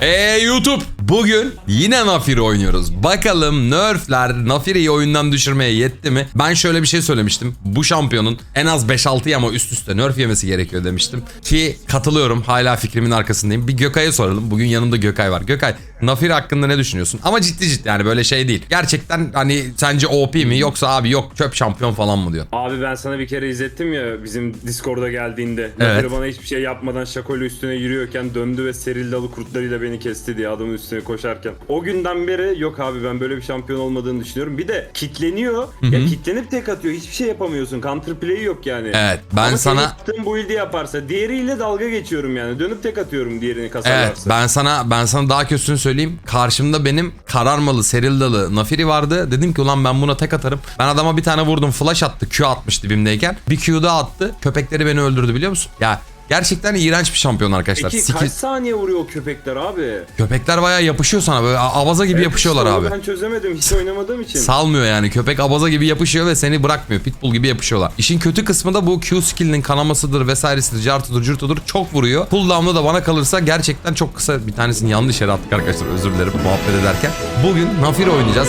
É, YouTube! Bugün yine Nafiri oynuyoruz. Bakalım nerfler Nafiri'yi oyundan düşürmeye yetti mi? Ben şöyle bir şey söylemiştim. Bu şampiyonun en az 5-6 yama üst üste nerf yemesi gerekiyor demiştim. Ki katılıyorum hala fikrimin arkasındayım. Bir Gökay'a soralım. Bugün yanımda Gökay var. Gökay Nafiri hakkında ne düşünüyorsun? Ama ciddi ciddi yani böyle şey değil. Gerçekten hani sence OP mi yoksa abi yok çöp şampiyon falan mı diyor. Abi ben sana bir kere izlettim ya bizim Discord'a geldiğinde. Evet. Evet. bana hiçbir şey yapmadan şakoyla üstüne yürüyorken döndü ve serillalı kurtlarıyla beni kesti diye adamın üstüne koşarken. O günden beri yok abi ben böyle bir şampiyon olmadığını düşünüyorum. Bir de kitleniyor. Ya kitlenip tek atıyor. Hiçbir şey yapamıyorsun. Counter play'i yok yani. Evet ben Ama sana... senin yaptığın build'i yaparsa diğeriyle dalga geçiyorum yani. Dönüp tek atıyorum diğerini Evet kasarlarsa. ben sana ben sana daha kötüsünü söyleyeyim. Karşımda benim kararmalı Serildalı Nafiri vardı. Dedim ki ulan ben buna tek atarım. Ben adama bir tane vurdum flash attı Q atmış dibimdeyken. Bir Q daha attı. Köpekleri beni öldürdü biliyor musun? Ya gerçekten iğrenç bir şampiyon arkadaşlar. Peki kaç saniye vuruyor o köpekler abi? Köpekler bayağı yapışıyor sana böyle a- avaza gibi yapışıyorlar İşte abi. onu Ben çözemedim hiç oynamadığım için. Salmıyor yani. Köpek abaza gibi yapışıyor ve seni bırakmıyor. Pitbull gibi yapışıyorlar. İşin kötü kısmı da bu Q skill'inin kanamasıdır vesairesidir, cartıdır, curtudur. Çok vuruyor. Cooldown'da da bana kalırsa gerçekten çok kısa bir tanesini yanlış yere attık arkadaşlar. Özür dilerim muhabbet ederken. Bugün Nafiri oynayacağız.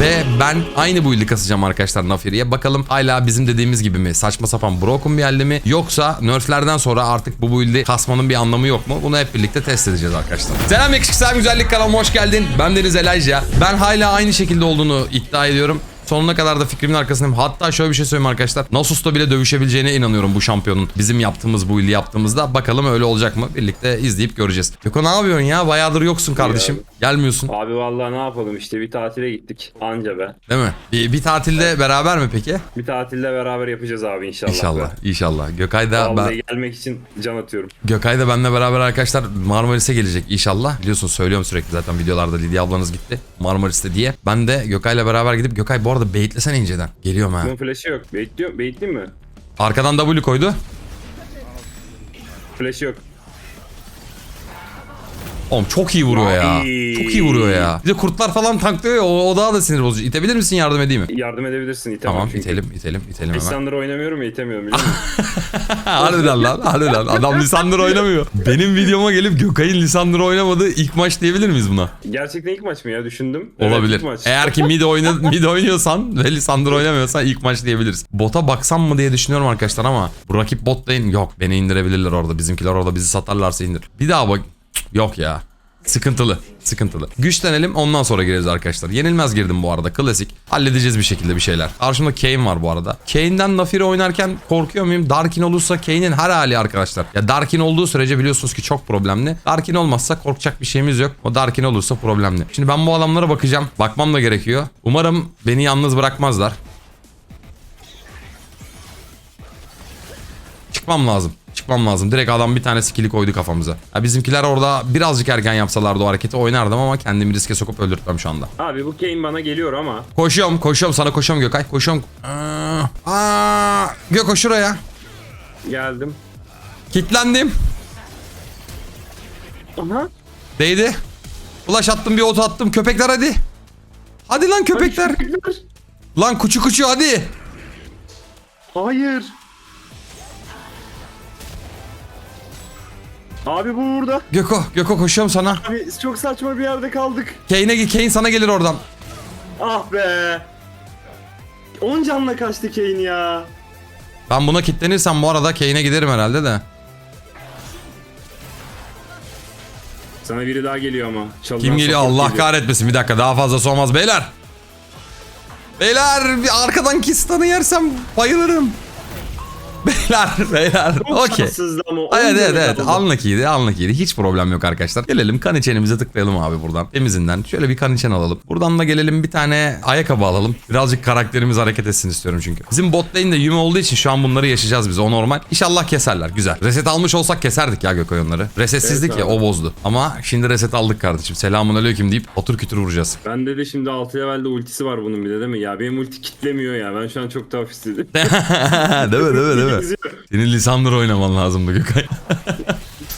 Ve ben aynı bu ildi kasacağım arkadaşlar Nafiri'ye. Bakalım hala bizim dediğimiz gibi mi? Saçma sapan broken bir halde mi? Yoksa nerflerden sonra artık bu build'i kasmanın bir anlamı yok mu? Bunu hep birlikte test edeceğiz arkadaşlar. Selam yakışıklı güzellik kanalıma hoş geldin. Ben Deniz Elayca. Ben hala aynı şekilde olduğunu iddia ediyorum. Sonuna kadar da fikrimin arkasındayım. Hatta şöyle bir şey söyleyeyim arkadaşlar. Nasus'ta bile dövüşebileceğine inanıyorum bu şampiyonun. Bizim yaptığımız bu illi yaptığımızda. Bakalım öyle olacak mı? Birlikte izleyip göreceğiz. Yoko ne yapıyorsun ya? Bayağıdır yoksun kardeşim. Gelmiyorsun. Abi vallahi ne yapalım işte bir tatile gittik anca be. Değil mi? Bir, bir tatilde beraber mi peki? Bir tatilde beraber yapacağız abi inşallah. İnşallah. İnşallah. Gökay da ben, Vallahi gelmek için can atıyorum. Gökay da benimle beraber arkadaşlar Marmaris'e gelecek inşallah. Biliyorsun söylüyorum sürekli zaten videolarda Lidya ablanız gitti Marmaris'te diye. Ben de Gökay'la beraber gidip Gökay bu arada beyitlesene inceden. Geliyorum ha. Bunun flash'ı yok. Baitliyor, baitleyeyim mi? Arkadan W koydu. Flash'ı yok. Oğlum çok iyi vuruyor ya. Ay. Çok iyi vuruyor ya. Bir de kurtlar falan tanklıyor ya o, o daha da sinir bozucu. İtebilir misin yardım edeyim mi? Yardım edebilirsin itemem Tamam çünkü. itelim itelim itelim hemen. Lisandro oynamıyorum ya itemiyorum biliyor musun? harbiden lan harbiden. Adam Lisandro oynamıyor. Benim videoma gelip Gökay'ın Lisandro oynamadığı ilk maç diyebilir miyiz buna? Gerçekten ilk maç mı ya düşündüm. Evet, Olabilir. ilk maç. Eğer ki mid, oyna, mid oynuyorsan ve Lisandro oynamıyorsan ilk maç diyebiliriz. Bota baksam mı diye düşünüyorum arkadaşlar ama bu rakip bot değil. Yok beni indirebilirler orada. Bizimkiler orada bizi satarlarsa indir. Bir daha bak. Yok ya. Sıkıntılı. Sıkıntılı. Güçlenelim ondan sonra gireriz arkadaşlar. Yenilmez girdim bu arada. Klasik. Halledeceğiz bir şekilde bir şeyler. Karşımda Kane var bu arada. Kane'den Nafiri oynarken korkuyor muyum? Darkin olursa Kane'in her hali arkadaşlar. Ya Darkin olduğu sürece biliyorsunuz ki çok problemli. Darkin olmazsa korkacak bir şeyimiz yok. O Darkin olursa problemli. Şimdi ben bu adamlara bakacağım. Bakmam da gerekiyor. Umarım beni yalnız bırakmazlar. Çıkmam lazım. Çıkmam lazım. Direkt adam bir tane skill'i koydu kafamıza. Ya bizimkiler orada birazcık erken yapsalardı o hareketi oynardım ama kendimi riske sokup öldürtmem şu anda. Abi bu Kane bana geliyor ama. Koşuyorum, koşuyorum. Sana koşuyorum Gökay. Koşuyorum. Aa, aa, Göko şuraya. Geldim. Kitlendim. Aha. Değdi. Ulaş attım bir oto attım. Köpekler hadi. Hadi lan köpekler. Köpekler. Lan kuçu kuçu hadi. Hayır. Abi bu burada. Göko, Göko koşuyorum sana. Abi çok saçma bir yerde kaldık. Kane'e git. Kane sana gelir oradan. Ah be. 10 canla kaçtı Kane ya. Ben buna kitlenirsem bu arada Kane'e giderim herhalde de. Sana biri daha geliyor ama. Çalınan Kim geliyor? Allah geliyor. kahretmesin. Bir dakika daha fazlası olmaz beyler. Beyler bir arkadan kistanı yersem bayılırım. Beyler beyler. Okey. Evet evet evet anlık iyiydi anlık iyiydi hiç problem yok arkadaşlar. Gelelim kan içenimize tıklayalım abi buradan temizinden. Şöyle bir kan içen alalım. Buradan da gelelim bir tane ayakkabı alalım. Birazcık karakterimiz hareket etsin istiyorum çünkü. Bizim bot lane de Yume olduğu için şu an bunları yaşayacağız biz o normal. İnşallah keserler güzel. Reset almış olsak keserdik ya Gökay onları. Resetsizlik Evet ya abi. o bozdu. Ama şimdi reset aldık kardeşim. Selamun aleyküm deyip otur kütür vuracağız. Bende de şimdi 6 levelde ultisi var bunun bir de değil mi? Ya benim ulti kitlemiyor ya. Ben şu an çok tuhaf hissettim. değil mi değil mi değil mi? Senin Lisandro oynaman lazımdı Gökay.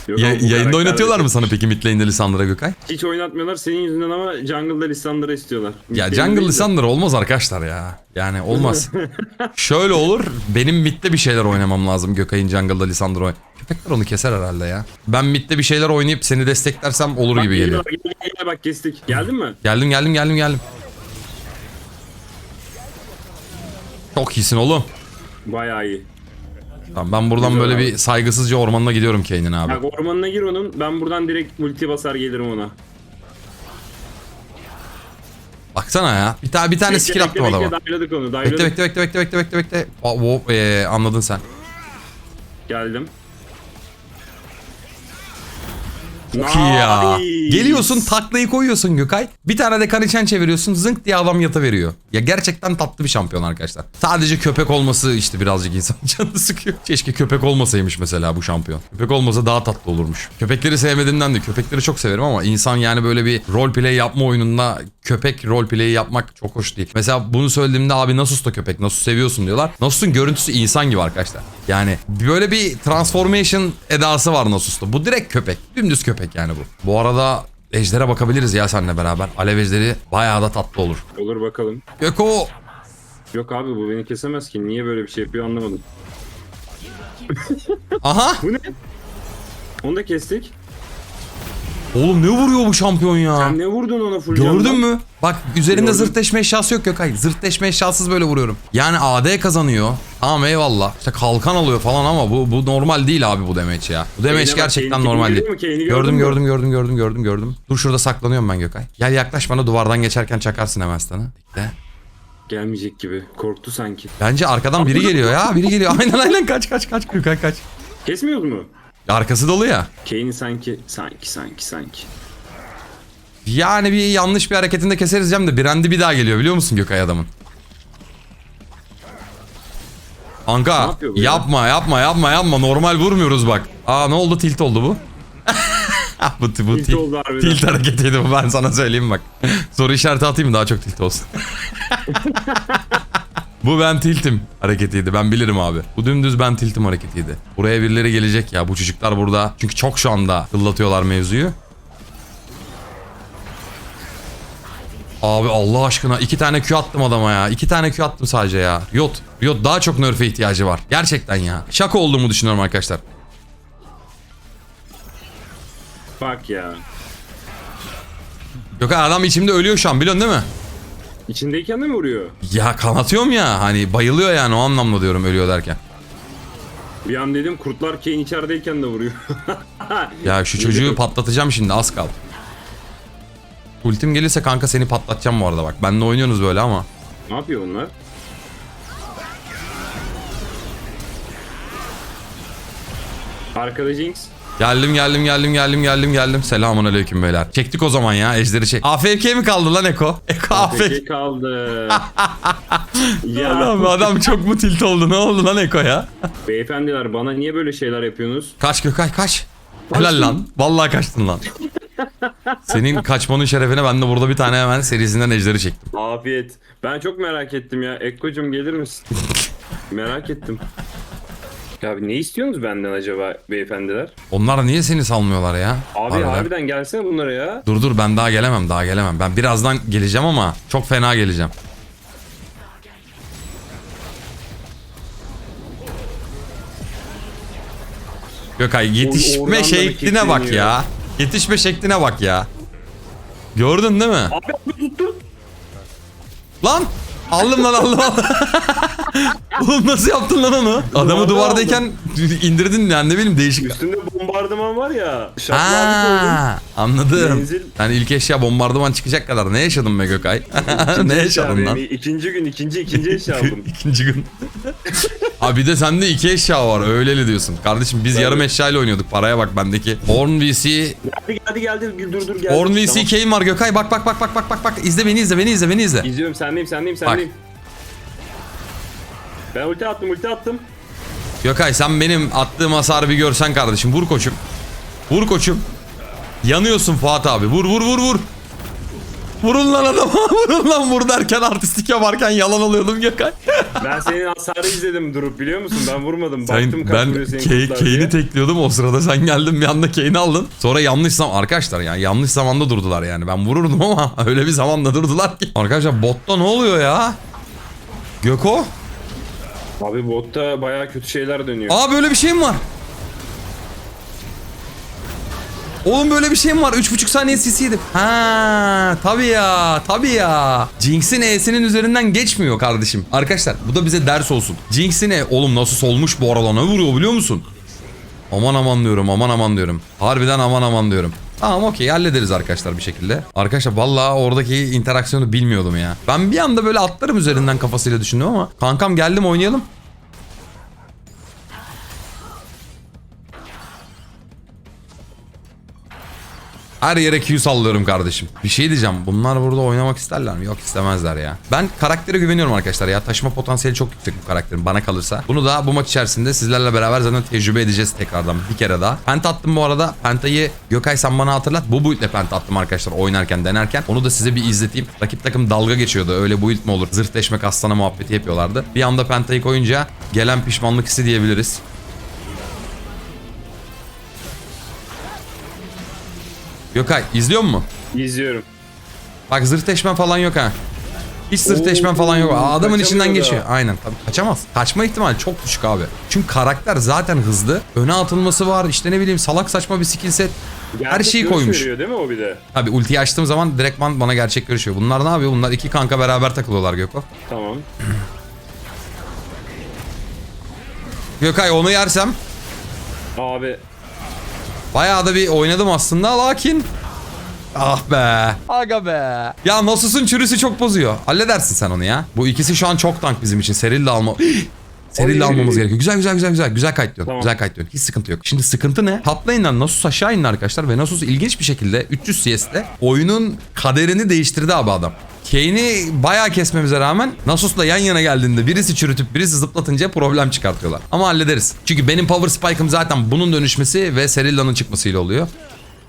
Yok Ya- yayında oynatıyorlar mı sana peki mid lane'de Lisandra Gökay? Hiç oynatmıyorlar senin yüzünden ama jungle'da Lissandra istiyorlar. Ya Jungle. Lisandra olmaz arkadaşlar ya. Yani olmaz. Şöyle olur. Benim midde bir şeyler oynamam lazım Gökay'ın Jungle'da Lisandra oyn. Köpekler onu keser herhalde ya. Ben midde bir şeyler oynayıp seni desteklersem olur Bak, gibi geliyor. Gel, gel, gel, bak kestik. Geldin mi? Geldim geldim geldim geldim. Çok iyisin oğlum. Bayağı iyi. Tamam ben buradan Güzel böyle abi. bir saygısızca ormanına gidiyorum Kane'in abi. Bak ormanına gir onun. Ben buradan direkt multi basar gelirim ona. Baksana ya. Bir tane bir tane Bekle, skill bekle, attım adama. Bekle, dayladık onu. Bekle Dayladık. bekle bekle bekle bekle bekle bekle. Aa, wo- ee, anladın sen. Geldim. Çok iyi ya. Nice. Geliyorsun taklayı koyuyorsun Gökay. Bir tane de kaniçen çeviriyorsun zınk diye adam yata veriyor. Ya gerçekten tatlı bir şampiyon arkadaşlar. Sadece köpek olması işte birazcık insan canını sıkıyor. Keşke köpek olmasaymış mesela bu şampiyon. Köpek olmasa daha tatlı olurmuş. Köpekleri sevmediğimden de köpekleri çok severim ama insan yani böyle bir roleplay yapma oyununda köpek roleplay'i yapmak çok hoş değil. Mesela bunu söylediğimde abi Nasus da köpek. Nasus seviyorsun diyorlar. Nasus'un görüntüsü insan gibi arkadaşlar. Yani böyle bir transformation edası var Nasus'ta. Bu direkt köpek. Dümdüz köpek yani bu. Bu arada Ejder'e bakabiliriz ya seninle beraber. Alev ejderi bayağı da tatlı olur. Olur bakalım. Göko Yok abi bu beni kesemez ki. Niye böyle bir şey yapıyor anlamadım. Aha. Bu ne? Onu da kestik. Oğlum ne vuruyor bu şampiyon ya? Sen ne vurdun ona full Gördün mü? Bak üzerinde Gördüm. zırtleşme eşyası yok Gökay. Zırtleşme eşyasız böyle vuruyorum. Yani AD kazanıyor. Tamam eyvallah. İşte kalkan alıyor falan ama bu bu normal değil abi bu demeç ya. Bu demeç gerçekten normal değil. Gördüm gördüm gördüm gördüm gördüm gördüm. Dur şurada saklanıyorum ben Gökay. Gel yaklaş bana duvardan geçerken çakarsın hemen sana. Bekle. Gelmeyecek gibi. Korktu sanki. Bence arkadan biri geliyor ya. Biri geliyor. Aynen aynen kaç kaç kaç Gökay kaç. Kesmiyoruz mu? Arkası dolu ya. Kane'i sanki sanki sanki sanki. Yani bir yanlış bir hareketinde keseriz Cem de Brandi bir daha geliyor biliyor musun Gökay adamın? Kanka bu ya? yapma yapma yapma yapma normal vurmuyoruz bak. Aa ne oldu tilt oldu bu? bu bu Tilt tilt, oldu harbiden. tilt hareketiydi bu ben sana söyleyeyim bak. Soru işareti atayım daha çok tilt olsun. bu ben tiltim hareketiydi ben bilirim abi. Bu dümdüz ben tiltim hareketiydi. Buraya birileri gelecek ya bu çocuklar burada. Çünkü çok şu anda kıllatıyorlar mevzuyu. Abi Allah aşkına iki tane Q attım adama ya. İki tane Q attım sadece ya. Yot. Yot daha çok nerf'e ihtiyacı var. Gerçekten ya. Şaka olduğumu düşünüyorum arkadaşlar. Bak ya. Yok adam içimde ölüyor şu an biliyorsun değil mi? İçindeyken de mi vuruyor? Ya kanatıyorum ya hani bayılıyor yani o anlamda diyorum ölüyor derken. Bir an dedim kurtlar Kane içerideyken de vuruyor. Ya şu çocuğu patlatacağım şimdi az kaldı. Ultim gelirse kanka seni patlatacağım bu arada bak. Benle oynuyorsunuz böyle ama. ne yapıyor onlar? Arkada Jinx. Geldim geldim geldim geldim geldim geldim. Selamun aleyküm beyler. Çektik o zaman ya ejderi çek. AFK mi kaldı lan Eko? Eko AFK. Kaldı. ya Adam, adam çok mu tilt oldu ne oldu lan Eko ya? beyefendiler bana niye böyle şeyler yapıyorsunuz? Kaç Gökay kaç. Helal lan. Vallahi kaçtın lan. Senin kaçmanın şerefine ben de burada bir tane hemen serisinden ejderi çektim. Afiyet. Ben çok merak ettim ya. Ekko'cum gelir misin? merak ettim. Ya abi ne istiyorsunuz benden acaba beyefendiler? Onlar niye seni salmıyorlar ya? Abi Harbiden. harbiden gelsene bunlara ya. Dur dur ben daha gelemem daha gelemem. Ben birazdan geleceğim ama çok fena geleceğim. Gökay yetişme şekline bak ya. Yetişme şekline bak ya. Gördün değil mi? Abi abi tuttu. Lan! Aldım lan aldım. Oğlum nasıl yaptın lan onu? Adamı Duvarda duvardayken indirdin yani ne bileyim değişik. Üstünde bombardıman var ya. Ha, anladım. Menzil- Yani ilk eşya bombardıman çıkacak kadar ne yaşadın be Gökay? ne yaşadın lan? İkinci gün ikinci ikinci eşya aldım. İkinci gün. Abi bir de sende iki eşya var öyleli diyorsun. Kardeşim biz yarım eşyayla oynuyorduk paraya bak bendeki. Horn VC, geldi geldi geldi dur dur geldi. Horn VC Tamam. Kane var Gökay bak bak bak bak bak bak bak izle beni izle beni izle beni izle. İzliyorum sendeyim sendeyim sendeyim. Ben ulti attım ulti attım. Gökay sen benim attığım hasarı bir görsen kardeşim vur koçum. Vur koçum. Yanıyorsun Fuat abi vur vur vur vur. Vurun lan adama vurun lan vur derken artistik yaparken yalan alıyordum Gökay. Ben senin hasarı izledim durup biliyor musun? Ben vurmadım. Baktım Sen, kaç ben vuruyor senin Kay- kurtlar diye. Kane'i tekliyordum o sırada sen geldin bir anda Kane'i aldın. Sonra yanlış zaman arkadaşlar yani yanlış zamanda durdular yani ben vururdum ama öyle bir zamanda durdular ki. Arkadaşlar botta ne oluyor ya? Göko? Abi botta baya kötü şeyler dönüyor. Aa böyle bir şey mi var? Oğlum böyle bir şey mi var? 3,5 saniye CC yedim. Ha, tabii ya, tabii ya. Jinx'in E'sinin üzerinden geçmiyor kardeşim. Arkadaşlar bu da bize ders olsun. Jinx'in E, oğlum nasıl solmuş bu arada ne vuruyor biliyor musun? Aman aman diyorum, aman aman diyorum. Harbiden aman aman diyorum. Tamam okey hallederiz arkadaşlar bir şekilde. Arkadaşlar vallahi oradaki interaksiyonu bilmiyordum ya. Ben bir anda böyle atlarım üzerinden kafasıyla düşündüm ama kankam geldim oynayalım. Her yere Q sallıyorum kardeşim. Bir şey diyeceğim. Bunlar burada oynamak isterler mi? Yok istemezler ya. Ben karaktere güveniyorum arkadaşlar ya. Taşıma potansiyeli çok yüksek bu karakterin bana kalırsa. Bunu da bu maç içerisinde sizlerle beraber zaten tecrübe edeceğiz tekrardan bir kere daha. Penta attım bu arada. Penta'yı Gökay sen bana hatırlat. Bu build'le penta attım arkadaşlar oynarken denerken. Onu da size bir izleteyim. Rakip takım dalga geçiyordu. Öyle build mi olur? Zırh deşmek aslana muhabbeti yapıyorlardı. Bir anda Penta'yı koyunca gelen pişmanlık hissi diyebiliriz. Gökay izliyor musun? İzliyorum. Bak zırhteşmen falan yok ha. Hiç zırhteşmen Oo, falan yok. Adamın kaçamıyor içinden da. geçiyor. Aynen tabii kaçamaz. Kaçma ihtimali çok düşük abi. Çünkü karakter zaten hızlı. Öne atılması var. İşte ne bileyim salak saçma bir skill set. Her Gerçek şeyi görüş koymuş. veriyor değil mi o bir de? Tabii ultiyi açtığım zaman direktman bana gerçek görüşüyor. Bunlar ne yapıyor? Bunlar iki kanka beraber takılıyorlar Göko. Tamam. Gökay onu yersem Abi bayağı da bir oynadım aslında lakin Ah be. Aga be. Ya Nasus'un çürüsü çok bozuyor. Halledersin sen onu ya. Bu ikisi şu an çok tank bizim için. Seril de alma. Seril de Oy. almamız gerekiyor. Güzel güzel güzel güzel. Güzel kayıtlıyorsun. Tamam. Güzel kayıtlıyorsun. Hiç sıkıntı yok. Şimdi sıkıntı ne? Top lane'den Nasus aşağı indi arkadaşlar. Ve Nasus ilginç bir şekilde 300 CS'de oyunun kaderini değiştirdi abi adam. Kane'i bayağı kesmemize rağmen Nasus'la yan yana geldiğinde birisi çürütüp birisi zıplatınca problem çıkartıyorlar. Ama hallederiz. Çünkü benim power spike'ım zaten bunun dönüşmesi ve Serilla'nın çıkmasıyla oluyor.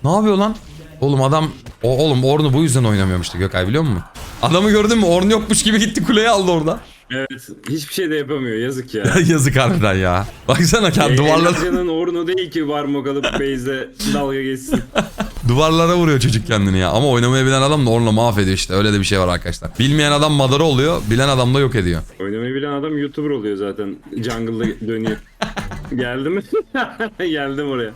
Ne yapıyor lan? Oğlum adam o oğlum Orn'u bu yüzden oynamıyormuştu Gökay biliyor musun? Adamı gördün mü? Orn yokmuş gibi gitti kuleyi aldı orada. Evet hiçbir şey de yapamıyor yazık ya. Yazık harbiden ya. Baksana kendi duvarlara, Enerjinin ornu değil ki var mı kalıp base'de dalga geçsin. duvarlara vuruyor çocuk kendini ya. Ama oynamayı bilen adam da Orn'la mahvediyor işte. Öyle de bir şey var arkadaşlar. Bilmeyen adam madara oluyor. Bilen adam da yok ediyor. Oynamayı bilen adam YouTuber oluyor zaten. Jungle'da dönüyor. Geldi mi? Geldim oraya.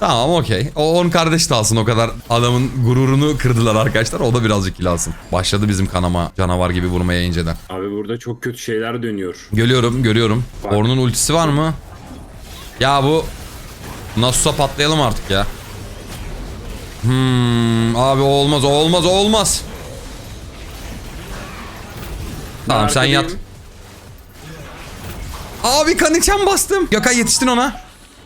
Tamam okey. O on kardeş de alsın o kadar adamın gururunu kırdılar arkadaşlar. O da birazcık alsın. Başladı bizim kanama canavar gibi vurmaya inceden. Abi burada çok kötü şeyler dönüyor. Görüyorum görüyorum. Var. Orn'un ultisi var mı? Ya bu Nasus'a patlayalım artık ya. Hmm, abi o olmaz o olmaz o olmaz. Tamam sen yat. Abi kaniken bastım. Gökay yetiştin ona.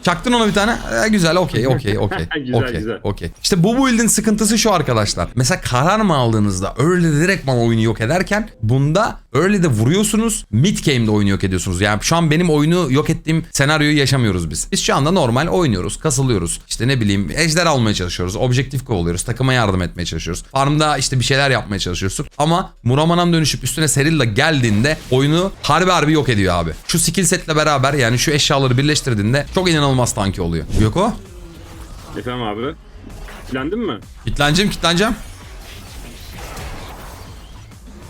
Çaktın ona bir tane. Ee, güzel okey okey okey. Güzel, okey güzel. okey. İşte bu build'in sıkıntısı şu arkadaşlar. Mesela karar mı aldığınızda early'de direktman oyunu yok ederken bunda early'de vuruyorsunuz mid game'de oyunu yok ediyorsunuz. Yani şu an benim oyunu yok ettiğim senaryoyu yaşamıyoruz biz. Biz şu anda normal oynuyoruz, kasılıyoruz. İşte ne bileyim ejder almaya çalışıyoruz, objektif kovalıyoruz, takıma yardım etmeye çalışıyoruz. Farmda işte bir şeyler yapmaya çalışıyoruz. Ama Muraman'dan dönüşüp üstüne Serilla geldiğinde oyunu harbi harbi yok ediyor abi. Şu skill setle beraber yani şu eşyaları birleştirdiğinde çok inanılmaz tanki oluyor. Yoko? Efendim abi. Plendin mi? Kitleneceğim kitleneceğim.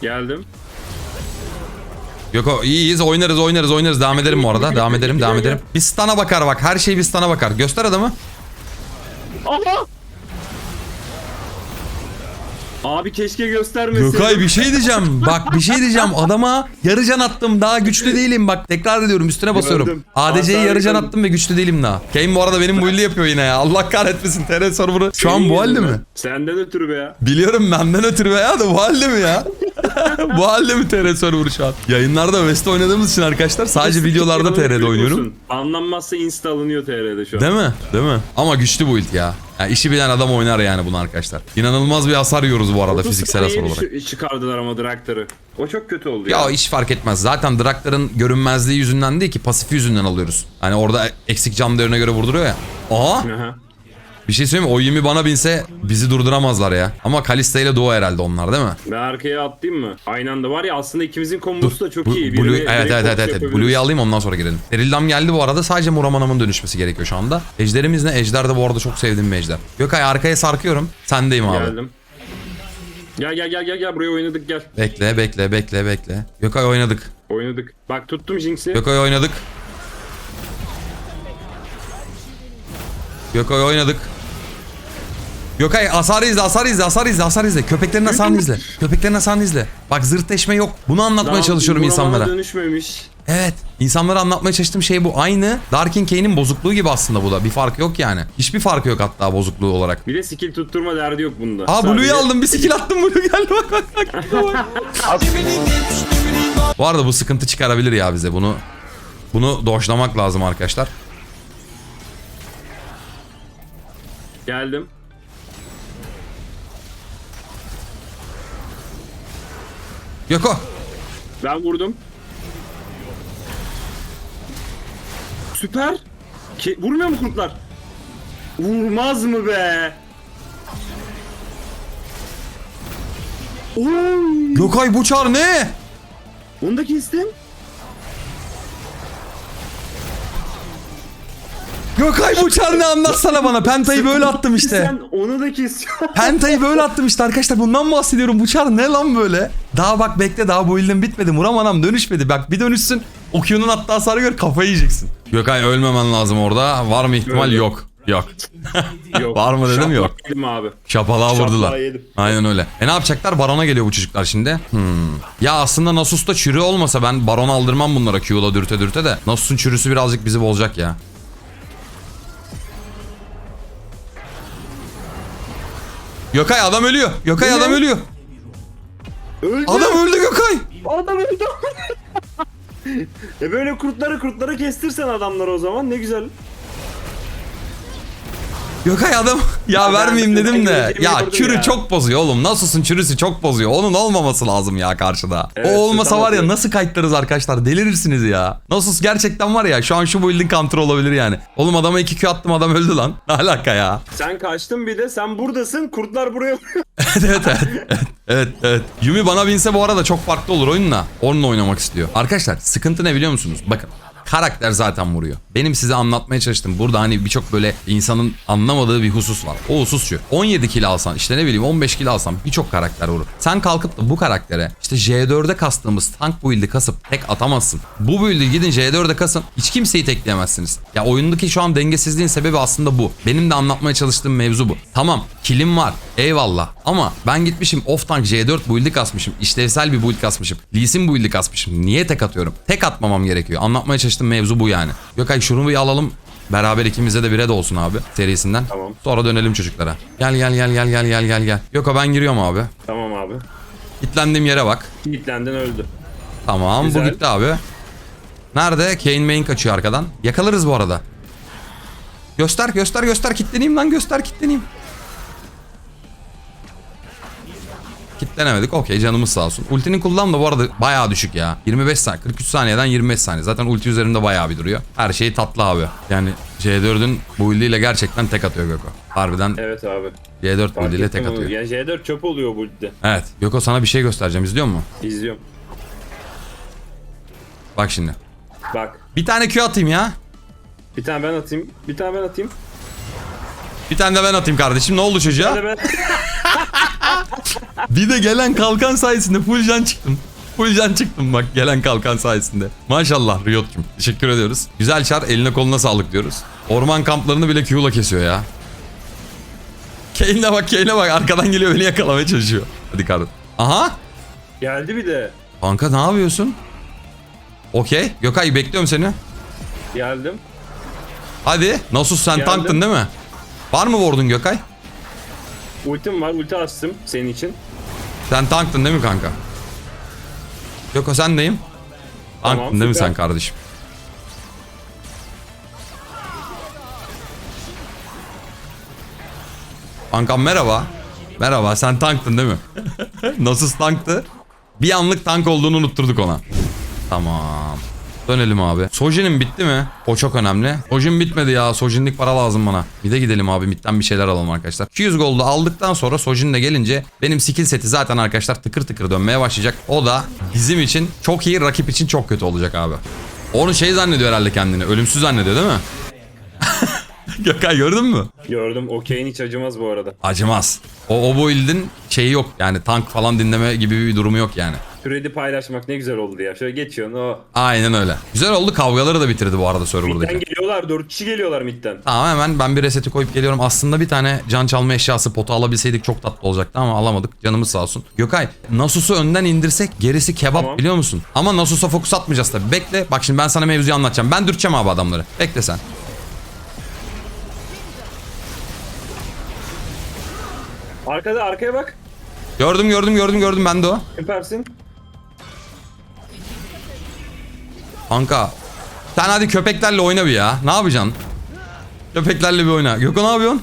Geldim. Yoko iyiyiz oynarız oynarız oynarız devam ederim bu arada devam ederim devam ederim. Bir stana bakar bak her şey bir stana bakar. Göster adamı. Aha! Abi keşke göstermeseydin. Gökay bir şey diyeceğim. Bak bir şey diyeceğim. Adama yarı can attım. Daha güçlü değilim. Bak tekrar ediyorum üstüne basıyorum. Gördüm. ADC'yi yarı can attım ve güçlü değilim daha. Kane bu arada benim build'i yapıyor yine ya. Allah kahretmesin TR server'ı. Şu an bu halde mi? Senden ötürü be ya. Biliyorum benden ötürü veya da bu halde mi ya? bu halde mi TR server'ı şu an? Yayınlarda West oynadığımız için arkadaşlar sadece videolarda TR'de oynuyorum. Anlanmazsa insta alınıyor TR'de şu an. Değil mi? Değil mi? Ama güçlü build ya. Ya işi bilen adam oynar yani bunu arkadaşlar. İnanılmaz bir hasar yiyoruz bu arada 30 fiziksel hasar olarak. çıkardılar ama Draktar'ı. O çok kötü oldu Ya ya. iş fark etmez. Zaten Draktar'ın görünmezliği yüzünden değil ki pasif yüzünden alıyoruz. Hani orada eksik can değerine göre vurduruyor ya. Aha Aha. Bir şey söyleyeyim mi? O 20 bana binse bizi durduramazlar ya. Ama Kalista ile Dua herhalde onlar değil mi? Ben arkaya atlayayım mı? Aynı anda var ya aslında ikimizin kombosu da çok Bu- iyi. Blue, Birine evet direkt evet evet evet. yapabiliriz. Blue'yu alayım ondan sonra girelim. Erildam geldi bu arada. Sadece Muramanam'ın dönüşmesi gerekiyor şu anda. Ejderimiz ne? Ejder de bu arada çok sevdiğim bir ejder. Gökay arkaya sarkıyorum. Sendeyim abi. Geldim. Gel gel gel gel gel buraya oynadık gel. Bekle bekle bekle bekle. Gökay oynadık. Oynadık. Bak tuttum Jinx'i. Gökay oynadık. Gökay oynadık. Gökay hasar izle, hasar izle, hasar izle, hasar izle. Köpeklerin hasarını izle. Köpeklerin hasarını izle. Bak zırtleşme yok. Bunu anlatmaya Daha çalışıyorum insanlara. dönüşmemiş. Evet. İnsanlara anlatmaya çalıştığım şey bu. Aynı Darkin Kane'in bozukluğu gibi aslında bu da. Bir farkı yok yani. Hiçbir farkı yok hatta bozukluğu olarak. Bir de skill tutturma derdi yok bunda. Aa Blue'yu aldım. Bir skill attım Blue geldi bak bak bak. bu arada bu sıkıntı çıkarabilir ya bize. Bunu bunu doşlamak lazım arkadaşlar. Geldim. Yoko. Ben vurdum. Süper. Ki, vurmuyor mu kurtlar? Vurmaz mı be? Oy! Gökay bu çar ne? Onu da kestim. Gökay bu ne anlatsana bana. Pentayı böyle attım işte. Sen onu da kesiyorsun. Pentayı böyle attım işte arkadaşlar. Bundan bahsediyorum. Bu çar ne lan böyle? Daha bak bekle daha bu ilden bitmedi. Muram anam dönüşmedi. Bak bir dönüşsün. Okyanın attığı hasarı gör kafayı yiyeceksin. Gökay ölmemen lazım orada. Var mı ihtimal? Öldüm. Yok. Yok. Yok. Var mı dedim, yok. Yedim abi. Şapalığa vurdular. yedim. Aynen öyle. E ne yapacaklar? Barona geliyor bu çocuklar şimdi. Hmm. Ya aslında Nasus'ta çürü olmasa ben baron aldırmam bunlara Q'la dürte dürte de. Nasus'un çürüsü birazcık bizi bozacak ya. Gökay adam ölüyor. Gökay Ne? adam ölüyor. Öldü. Adam öldü Gökay. Adam öldü. e böyle kurtları kurtları kestirsen adamları o zaman ne güzel. Gökay adam ya Ya vermeyeyim de dedim de ya çürü ya. çok bozuyor oğlum. Nasus'un çürüsü çok bozuyor. Onun olmaması lazım ya karşıda. Evet, o olmasa tamam var ya nasıl kayıtlarız arkadaşlar? Delirirsiniz ya. Nasus gerçekten var ya şu an şu build'in counter olabilir yani. Oğlum adama 2 Q attım adam öldü lan. Ne alaka ya? Sen kaçtın bir de sen buradasın kurtlar buraya evet evet evet evet evet. Yumi bana binse bu arada çok farklı olur oyunla. Onunla oynamak istiyor. Arkadaşlar sıkıntı ne biliyor musunuz? Bakın Karakter zaten vuruyor. Benim size anlatmaya çalıştım. Burada hani birçok böyle insanın anlamadığı bir husus var. O husus şu. 17 kill alsan işte ne bileyim 15 kill alsan birçok karakter vurur. Sen kalkıp da bu karaktere işte J4'e kastığımız tank build'i kasıp tek atamazsın. Bu build'i gidin J4'e kasın. Hiç kimseyi tekleyemezsiniz. Ya oyundaki şu an dengesizliğin sebebi aslında bu. Benim de anlatmaya çalıştığım mevzu bu. Tamam killim var. Eyvallah. Ama ben gitmişim off tank J4 build'i kasmışım. işlevsel bir build kasmışım. Lee Sin build'i kasmışım. Niye tek atıyorum? Tek atmamam gerekiyor. Anlatmaya çalıştığım mevzu bu yani. Gökay şunu bir alalım. Beraber ikimize de bire de olsun abi serisinden. Tamam. Sonra dönelim çocuklara. Gel gel gel gel gel gel gel gel. Gökay ben giriyorum abi. Tamam abi. Gitlendiğim yere bak. Kilitlendin öldü. Tamam bu Güzel. gitti abi. Nerede? Kane Main kaçıyor arkadan. Yakalarız bu arada. Göster göster göster kitleneyim lan göster kitleneyim. Kitlenemedik okey canımız sağ olsun. Ultinin kullanımı da bu arada bayağı düşük ya. 25 saniye 43 saniyeden 25 saniye. Zaten ulti üzerinde bayağı bir duruyor. Her şey tatlı abi. Yani C4'ün bu ile gerçekten tek atıyor Göko. Harbiden Evet abi. C4 Fark build ile ettim tek atıyor. Ya J4 çöp oluyor bu ultide. Evet. Göko sana bir şey göstereceğim izliyor musun? İzliyorum. Bak şimdi. Bak. Bir tane Q atayım ya. Bir tane ben atayım. Bir tane ben atayım. Bir tane de ben atayım kardeşim. Ne oldu çocuğa? Bir de gelen kalkan sayesinde full can çıktım. Full can çıktım bak gelen kalkan sayesinde. Maşallah Riot'cum. Teşekkür ediyoruz. Güzel çar eline koluna sağlık diyoruz. Orman kamplarını bile Q'la kesiyor ya. Kane'e bak Kane'e bak arkadan geliyor beni yakalamaya çalışıyor. Hadi kardeşim. Aha. Geldi bir de. Kanka ne yapıyorsun? Okey. Gökay bekliyorum seni. Geldim. Hadi. Nasus sen Geldim. tanktın değil mi? Var mı vurdun Gökay? Ultim var. Ulti açtım senin için. Sen tanktın değil mi kanka? Yok o sendeyim. Tamam, Tanktın değil mi sen kardeşim? Kankam merhaba. Merhaba sen tanktın değil mi? Nasıl tanktı? Bir anlık tank olduğunu unutturduk ona. Tamam. Dönelim abi. Sojin'in bitti mi? O çok önemli. Sojin bitmedi ya. Sojin'lik para lazım bana. Bir de gidelim abi. Midden bir şeyler alalım arkadaşlar. 200 gold'u aldıktan sonra Sojin de gelince benim skill seti zaten arkadaşlar tıkır tıkır dönmeye başlayacak. O da bizim için çok iyi, rakip için çok kötü olacak abi. Onu şey zannediyor herhalde kendini. Ölümsüz zannediyor değil mi? Gökay gördün mü? Gördüm. O Kane hiç acımaz bu arada. Acımaz. O, o build'in şeyi yok. Yani tank falan dinleme gibi bir durumu yok yani. Kredi paylaşmak ne güzel oldu ya. Şöyle geçiyorsun. O. Aynen öyle. Güzel oldu kavgaları da bitirdi bu arada Midden serverdaki. geliyorlar. 4 kişi geliyorlar midden. Tamam hemen ben bir reseti koyup geliyorum. Aslında bir tane can çalma eşyası potu alabilseydik çok tatlı olacaktı ama alamadık. Canımız sağ olsun. Gökay Nasus'u önden indirsek gerisi kebap Tamam. biliyor musun? Ama Nasus'a fokus atmayacağız tabii. Bekle bak şimdi ben sana mevzuyu anlatacağım. Ben dürteceğim abi adamları. Bekle sen. Arkada arkaya bak. Gördüm gördüm gördüm gördüm ben de o. Süpersin. Kanka sen hadi köpeklerle oyna bir ya. Ne yapacaksın? Köpeklerle bir oyna. Gökhan ne yapıyorsun?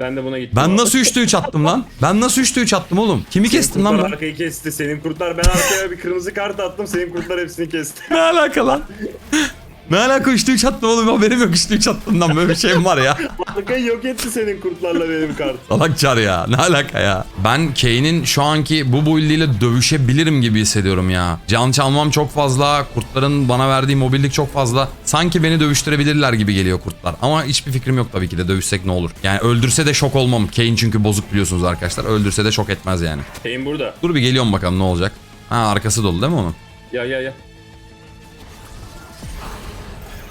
Ben de buna gittim. Ben abi. nasıl 3'te 3 attım lan? Ben nasıl 3'te 3 attım oğlum? Kimi kestim lan ben? arkayı kesti. Senin kurtlar. Ben arkaya bir kırmızı kart attım. Senin kurtlar hepsini kesti. Ne alaka lan? Ne alaka 3'te 3 attım oğlum haberim yok 3'te 3 attığımdan böyle bir şeyim var ya. Arkayı yok etti senin kurtlarla benim kart. Salak çar ya ne alaka ya. Ben Kane'in şu anki bu build ile dövüşebilirim gibi hissediyorum ya. Can çalmam çok fazla, kurtların bana verdiği mobillik çok fazla. Sanki beni dövüştürebilirler gibi geliyor kurtlar. Ama hiçbir fikrim yok tabii ki de dövüşsek ne olur. Yani öldürse de şok olmam. Kane çünkü bozuk biliyorsunuz arkadaşlar. Öldürse de şok etmez yani. Şeyim burada. Dur bir geliyorum bakalım ne olacak. Ha arkası dolu değil mi onun? Ya ya ya.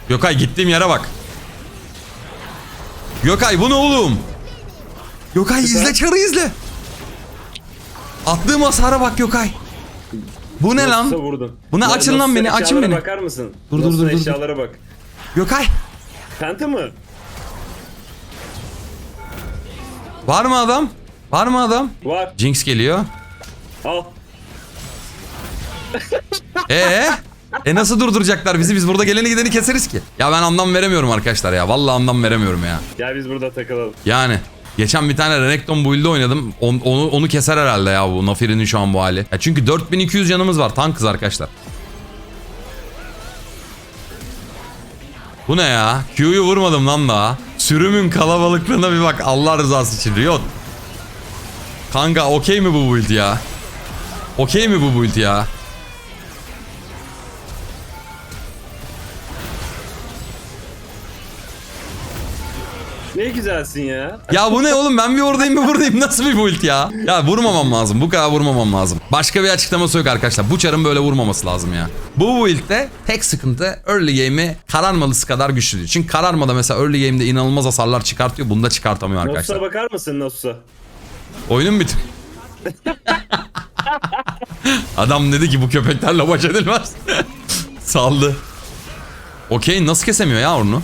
Gökay gittiğim yere bak. Gökay bu ne oğlum? Gökay izle çarı izle. Attığım hasara bak Gökay. Bu ne Nasılsa lan? vurdun. Bu ne? Ya Açın lan nasılsa beni, açın eşyalara beni. bakar mısın? Dur, dur, Nasılsa dur, dur, dur. eşyalara bak. Gökay Penta mı? var mı adam? Var mı adam? Var. Jinx geliyor. Al. Ee? E nasıl durduracaklar bizi? Biz burada geleni gideni keseriz ki. Ya ben anlam veremiyorum arkadaşlar ya. Vallahi anlam veremiyorum ya. Gel biz burada takılalım. Yani geçen bir tane Renekton build'de oynadım. On- onu onu keser herhalde ya bu Nafiri'nin şu an bu hali. Ya çünkü 4200 canımız var. Tankız arkadaşlar. Bu ne ya? Q'yu vurmadım lan daha. Sürümün kalabalıklığına bir bak Allah rızası için. Riot. Kanka okey mi bu build ya? Okey mi bu build ya? Ne güzelsin ya. Ya bu ne oğlum ben bir oradayım bir buradayım nasıl bir build ya? Ya vurmamam lazım bu kadar vurmamam lazım. Başka bir açıklaması yok arkadaşlar. Bu çarın böyle vurmaması lazım ya. Bu build'de tek sıkıntı early game'i kararmalısı kadar güçlü değil. Çünkü kararmada mesela early game'de inanılmaz hasarlar çıkartıyor. Bunda çıkartamıyor arkadaşlar. Nosus'a bakar mısın Nosus'a? Oyunun bitti. Adam dedi ki bu köpeklerle baş edilmez. Saldı. Okey nasıl kesemiyor ya onu?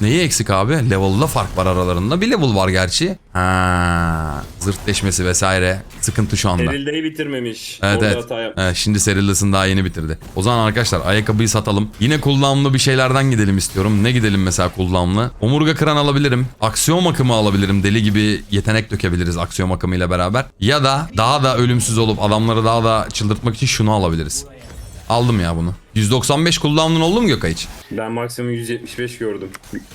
Neyi eksik abi? Level'da fark var aralarında. Bir level var gerçi. Ha, zırtleşmesi vesaire. Sıkıntı şu anda. Erildeyi bitirmemiş. Evet Orada evet. hata yapmış. evet. Şimdi Serilla'sını daha yeni bitirdi. O zaman arkadaşlar ayakkabıyı satalım. Yine kullanımlı bir şeylerden gidelim istiyorum. Ne gidelim mesela kullanımlı? Omurga kıran alabilirim. Aksiyon akımı alabilirim. Deli gibi yetenek dökebiliriz aksiyon akımıyla beraber. Ya da daha da ölümsüz olup adamları daha da çıldırtmak için şunu alabiliriz. Aldım ya bunu. 195 kullanımın oldu mu Gökay hiç? Ben maksimum 175 gördüm.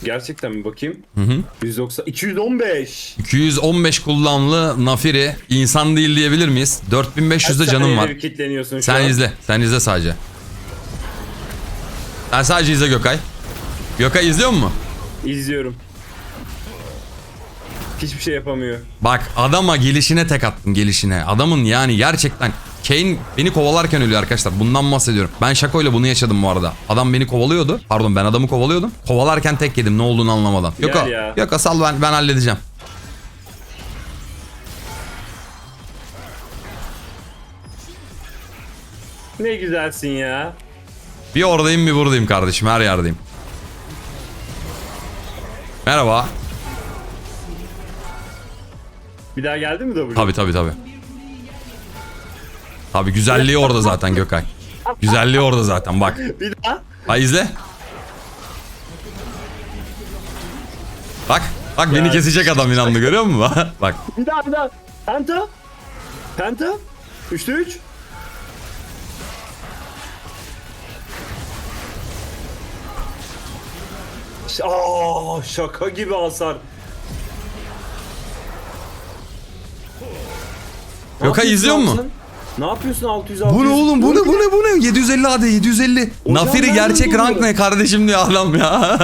Gerçekten mi bakayım? Hı hı. 190 215. 215 kullanımlı Nafiri insan değil diyebilir miyiz? 4500'de Kaç canım var. Kitleniyorsun şu Sen izle. Sen izle sadece. Sen sadece izle Gökay. Gökay izliyor mu? İzliyorum. Hiçbir şey yapamıyor. Bak adama gelişine tek attım gelişine. Adamın yani gerçekten Kane beni kovalarken ölüyor arkadaşlar. Bundan bahsediyorum. Ben şakoyla bunu yaşadım bu arada. Adam beni kovalıyordu. Pardon ben adamı kovalıyordum. Kovalarken tek yedim ne olduğunu anlamadan. Gel Gökay, ya. Gökay sal ben, ben halledeceğim. Ne güzelsin ya. Bir oradayım bir buradayım kardeşim her yerdeyim. Merhaba. Bir daha geldi mi W? Tabi tabi tabi. Tabi güzelliği orada zaten Gökay. Güzelliği orada zaten bak. Bir daha. Ha izle. Bak. Bak beni Ya. kesecek adam inandı görüyor musun? bak. Bir daha bir daha. Penta. Penta. 3'te 3. Aa şaka gibi hasar. Gökay izliyor abi mu? sen? Ne yapıyorsun 600 600? Bu ne oğlum? Bu ne? Bu ne? Bu ne? 750 hadi 750 Hocam Nafiri gerçek rank ne kardeşim diyor adam ya.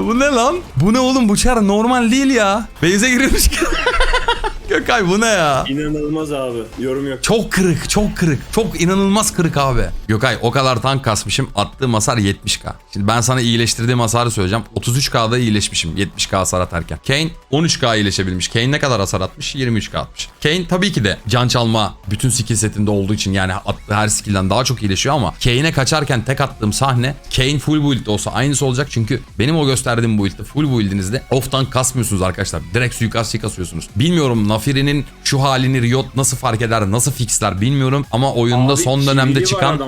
Bu ne lan? Bu ne oğlum? Bu çar normal değil ya. Beyze ki Gökay bu ne ya? İnanılmaz abi. Yorum yok. Çok kırık, çok kırık. Çok inanılmaz kırık abi. Gökay o kadar tank kasmışım. Attığım hasar 70k. Şimdi ben sana iyileştirdiğim hasarı söyleyeceğim. 33k'da iyileşmişim 70k hasar atarken. Kane 13k iyileşebilmiş. Kane ne kadar hasar atmış? 23k atmış. Kane tabii ki de can çalma bütün skill setinde olduğu için yani attığı her skill'den daha çok iyileşiyor ama Kane'e kaçarken tek attığım sahne Kane full build olsa aynısı olacak çünkü benim o gösterdiğim build'de full build'inizde off tank kasmıyorsunuz arkadaşlar. Direkt suikastçı kasıyorsunuz. Bilmiyorum Nafiri'nin şu halini Riot nasıl fark eder, nasıl fixler bilmiyorum ama oyunda Abi, son dönemde çıkan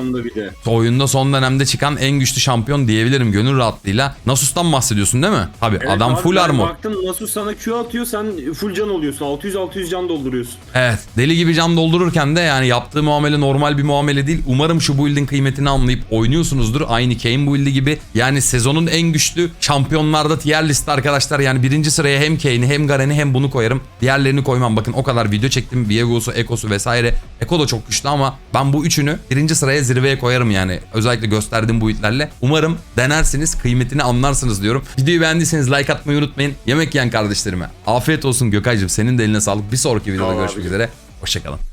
oyunda son dönemde çıkan en güçlü şampiyon diyebilirim gönül rahatlığıyla. Nasus'tan bahsediyorsun değil mi? Tabii Evet adam abi, full ben armor. Baktım Nasus sana Q atıyor sen full can oluyorsun. 600-600 can dolduruyorsun. Evet deli gibi can doldururken de yani yaptığı muamele normal bir muamele değil. Umarım şu build'in kıymetini anlayıp oynuyorsunuzdur. Aynı Kane build'i gibi. Yani sezonun en güçlü şampiyonlarda tier liste arkadaşlar. Yani birinci sıraya hem Kane'i hem Garen'i hem bunu koyarım. Diğerlerini koymam. Bakın o kadar video çektim. Viego'su, Eko'su vesaire. Eko da çok güçlü ama ben bu üçünü birinci sıraya zirveye koyarım yani. Özellikle gösterdiğim build'lerle. Umarım denersiniz, kıymetini anlarsınız diyorum. Videoyu beğendiyseniz like atmayı unutmayın. Yemek yiyen kardeşlerime. Afiyet olsun Gökay'cığım. Senin de eline sağlık. Bir sonraki videoda görüşmek üzere. Hoşçakalın.